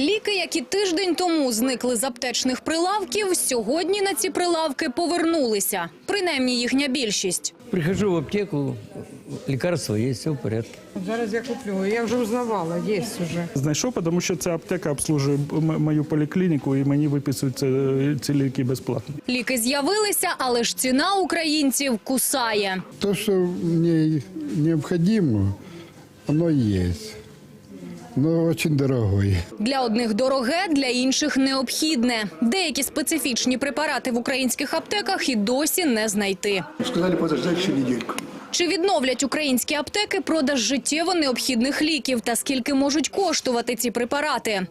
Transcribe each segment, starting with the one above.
Ліки, які тиждень тому зникли з аптечних прилавків, сьогодні на ці прилавки повернулися. Принаймні їхня більшість. Прихожу в аптеку, лекарство есть, все в порядке. Зараз я куплю. Я вже узнавала, є вже. Знайшов, тому що ця аптека обслужує мою поліклініку і мені виписуються е, ці ліки безплатно. Ліки з'явилися, але ж ціна українців кусає. То, что мне необходимо, оно есть. Но очень дорогое. Для одних дороге, для інших необхідне. Деякі специфічні препарати в українських аптеках і досі не знайти. Сказали подождать ще недельку. Чи відновлять українські аптеки продаж життєво необхідних ліків та скільки можуть коштувати ці препарати?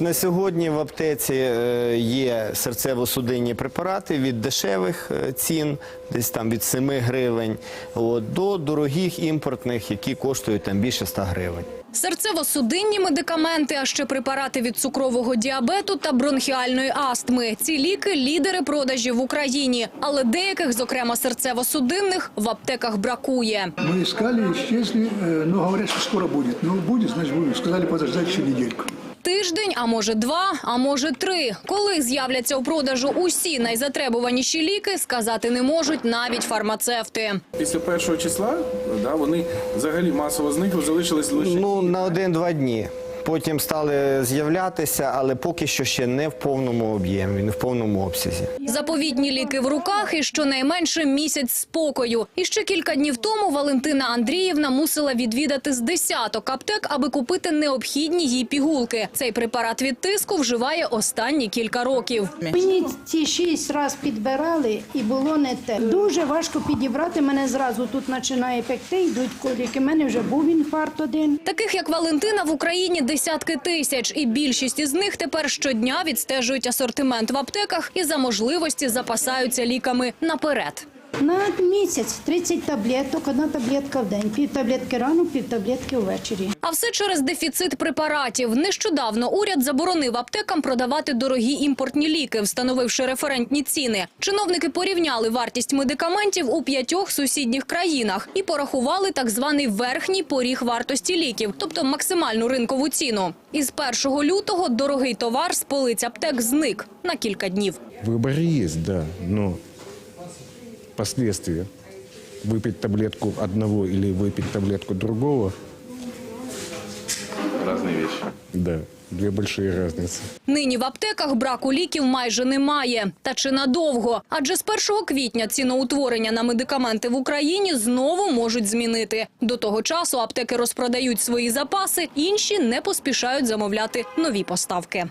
На сьогодні в аптеці е, є серцево-судинні препарати від дешевих е, цін, десь там від 7 гривень, от, до дорогих імпортних, які коштують там більше 100 гривень. Серцево-судинні медикаменти, а ще препарати від цукрового діабету та бронхіальної астми. Ці ліки – лідери продажів в Україні. Але деяких, зокрема серцево-судинних, в аптеках бракує. Мы искали, исчезли, э, но говорят, что скоро будет. Ну, будет, значит, будет. Сказали подождать еще недельку. Тиждень, а може два, а може три. Коли з'являться у продажу усі найзатребуваніші ліки, сказати не можуть навіть фармацевти. Після першого числа да, вони взагалі масово зникли, залишились лише Ну, на один-два дні. Потім стали з'являтися, але поки що ще не в повному об'ємі, не в повному обсязі. Заповідні ліки в руках і щонайменше місяць спокою. І ще кілька днів тому Валентина Андріївна мусила відвідати з десяток аптек, аби купити необхідні їй пігулки. Цей препарат від тиску вживає останні кілька років. Мені ці шість раз підбирали і було не те. Дуже важко підібрати. Мене зразу тут починає пекти, йдуть коліки. У мене вже був інфаркт один. Таких як Валентина в Україні десятки тисяч, і більшість із них тепер щодня відстежують асортимент в аптеках і за можливості запасаються ліками наперед. На місяць 30 таблеток, одна таблетка в день, пів таблетки рано, пів таблетки ввечері. А все через дефіцит препаратів. Нещодавно уряд заборонив аптекам продавати дорогі імпортні ліки, встановивши референтні ціни. Чиновники порівняли вартість медикаментів у п'ятьох сусідніх країнах і порахували так званий верхній поріг вартості ліків, тобто максимальну ринкову ціну. Із 1 лютого дорогий товар з полиць аптек зник на кілька днів. Выбор есть, да, но последствия выпить таблетку одного или выпить таблетку другого, різні речі. да, две большие разницы. Нині в аптеках браку ліків майже немає. Та чи надовго? Адже з 1 квітня ціноутворення на медикаменти в Україні знову можуть змінити. До того часу аптеки розпродають свої запаси, інші не поспішають замовляти нові поставки.